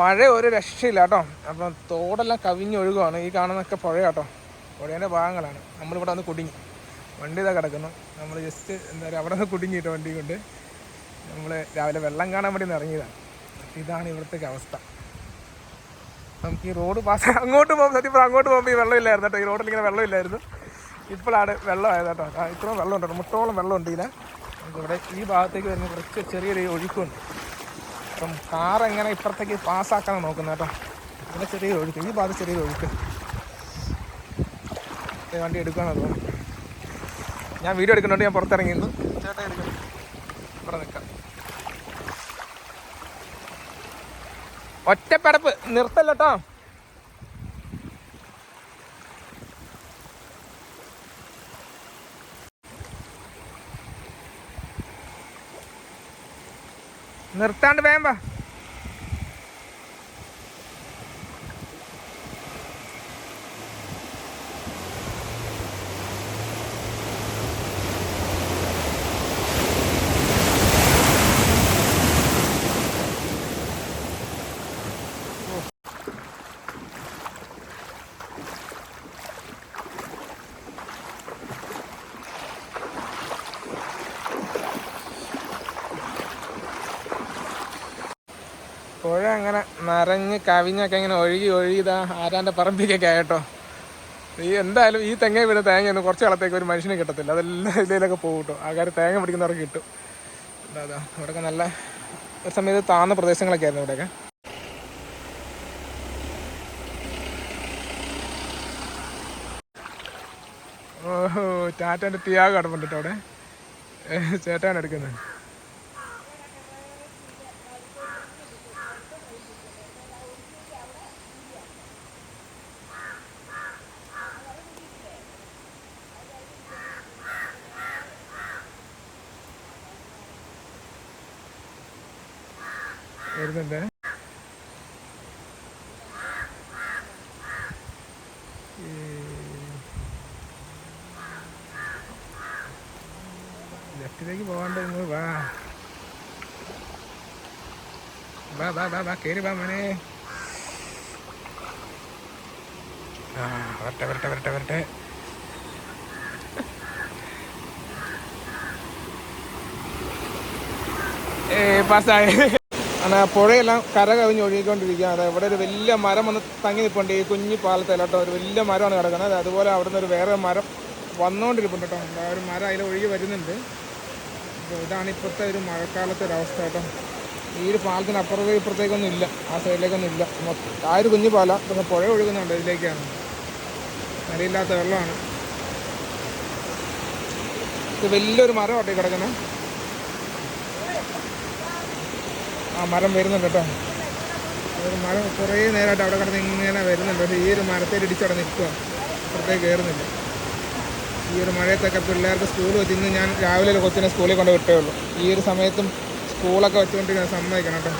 മഴ ഒരു രക്ഷയില്ല കേട്ടോ. അപ്പം തോടെല്ലാം കവിഞ്ഞൊഴുകുവാണ് ഈ കാണുന്നൊക്കെ പുഴ കേട്ടോ. പുഴേന്റെ ഭാഗങ്ങളാണ്. നമ്മളിവിടെ വന്ന് കുടുങ്ങി. വണ്ടി ഇതാ കിടക്കുന്നു. നമ്മൾ ജസ്റ്റ് എന്താ പറയുക അവിടെ നിന്ന് കുടുങ്ങിയിട്ട് വണ്ടി കൊണ്ട്. നമ്മൾ രാവിലെ വെള്ളം കാണാൻ വേണ്ടി ഇറങ്ങിയതാണ് ഇതാണ് ഇവിടുത്തെ അവസ്ഥ. നമുക്ക് ഈ റോഡ് പാസ് അങ്ങോട്ട് പോകുമ്പോൾ സത്യം അങ്ങോട്ട് പോകുമ്പോൾ ഈ വെള്ളമില്ലായിരുന്നു കേട്ടോ. ഈ റോഡിൽ ഇങ്ങനെ വെള്ളമില്ലായിരുന്നു ഇപ്പോഴാണ് വെള്ളമായത് കേട്ടോ. ഇത്രയും വെള്ളമുണ്ട് മുട്ടോളം വെള്ളമുണ്ട് നമുക്ക് ഇവിടെ ഈ ഭാഗത്തേക്ക് വരുന്ന കുറച്ച് ചെറിയൊരു ഒഴുക്കുണ്ട്. അപ്പം കാർ എങ്ങനെ ഇപ്പുറത്തേക്ക് പാസ്സാക്കാൻ നോക്കുന്നത് കേട്ടോ. ഇവിടെ ചെറിയ ഒഴുക്ക് ഈ ഭാഗത്ത് ചെറിയ ഒഴുക്ക്. വണ്ടി എടുക്കുകയാണ് തോന്നുന്നു ഞാൻ വീഡിയോ എടുക്കുന്നുണ്ട് ഞാൻ പുറത്തിറങ്ങിയിരുന്നു. ചേട്ടാ എടുക്കണം ഇവിടെ നിൽക്കാം. ഒറ്റപ്പടപ്പ് നിർത്തല്ലോ നിർത്താണ്ട് വേഗം പുഴ അങ്ങനെ നിറഞ്ഞ് കവിഞ്ഞൊക്കെ ഇങ്ങനെ ഒഴുകി ഒഴുകിതാ ആരാന്റെ പറമ്പിക്കൊക്കെ ആയിട്ടോ. ഈ എന്തായാലും ഈ തെങ്ങ വീണ് തേങ്ങയൊന്നും കുറച്ച് കാലത്തേക്ക് ഒരു മനുഷ്യന് കിട്ടത്തില്ല. അതെല്ലാം ഇതിലൊക്കെ പോകും കേട്ടോ. ആൾക്കാർ തേങ്ങ പിടിക്കുന്നവർക്ക് കിട്ടും. എന്താ അതാ ഇവിടെയൊക്കെ നല്ല ഒരു സമയത്ത് താന്ന പ്രദേശങ്ങളൊക്കെ ആയിരുന്നു ഇവിടെയൊക്കെ. ഓഹോ ടാറ്റാന്റെ തിയാഗ് കിടപ്പുണ്ട് കേട്ടോ അവിടെ. ചേട്ടാണ് എടുക്കുന്നത്. വരുന്നുണ്ട്. ലെഫ്റ്റിലേക്ക് പോകാണ്ട് നിങ്ങൾ വാ. വാ വാ വാ വാ കയറി വാ മോനെ. ആ വരട്ടെ വരട്ടെ വരട്ടെ വരട്ടെ. ഏ പാസ്സായി. അങ്ങനെ പുഴയെല്ലാം കര കവിഞ്ഞ് ഒഴുകിക്കൊണ്ടിരിക്കുകയാണ് ഇവിടെ ഒരു വലിയ മരം വന്ന് തങ്ങി നിൽപ്പുണ്ട് ഈ കുഞ്ഞു പാലത്തിൽ കേട്ടോ ഒരു വലിയ മരമാണ് കിടക്കുന്നത്. അതുപോലെ അവിടെ നിന്ന് ഒരു വേറെ മരം വന്നുകൊണ്ടിരിപ്പുണ്ട് കേട്ടോ. ഒരു മരം അതിൽ ഒഴുകി വരുന്നുണ്ട്. അപ്പോൾ ഇതാണ് ഇപ്പോഴത്തെ ഒരു മഴക്കാലത്തെ ഒരു അവസ്ഥ കേട്ടോ. ഈ ഒരു പാലത്തിന് അപ്പുറത്തേക്ക് ഇപ്പുറത്തേക്കൊന്നും ഇല്ല. ആ സൈഡിലേക്കൊന്നും ഇല്ല. ആ ഒരു കുഞ്ഞു പാല പിന്നെ പുഴ ഒഴുകുന്നുണ്ട് ഇതിലേക്കാണ്. നിലയില്ലാത്ത വെള്ളമാണ്. ഇത് വലിയൊരു മരം ഒട്ടി കിടക്കുന്നത്. ആ മരം വരുന്നുണ്ട് കേട്ടോ. ഒരു മരം കുറേ നേരമായിട്ട് അവിടെ കിടന്ന് ഇങ്ങനെ വരുന്നുണ്ട്. പക്ഷേ ഈ ഒരു മരത്തിൽ ഇടിച്ചവിടെ നിൽക്കുക പുറത്തേക്ക് കയറുന്നില്ല ഈ ഒരു മഴയത്തൊക്കെ പിള്ളേർക്ക് സ്കൂൾ വെച്ച് ഇന്ന് ഞാൻ രാവിലെ കൊച്ചിനെ സ്കൂളിൽ കൊണ്ട് വിട്ടേ ഉള്ളൂ. ഈ ഒരു സമയത്തും സ്കൂളൊക്കെ വെച്ചുകൊണ്ടിരിക്കുന്ന സമ്മതിക്കണം കേട്ടോ.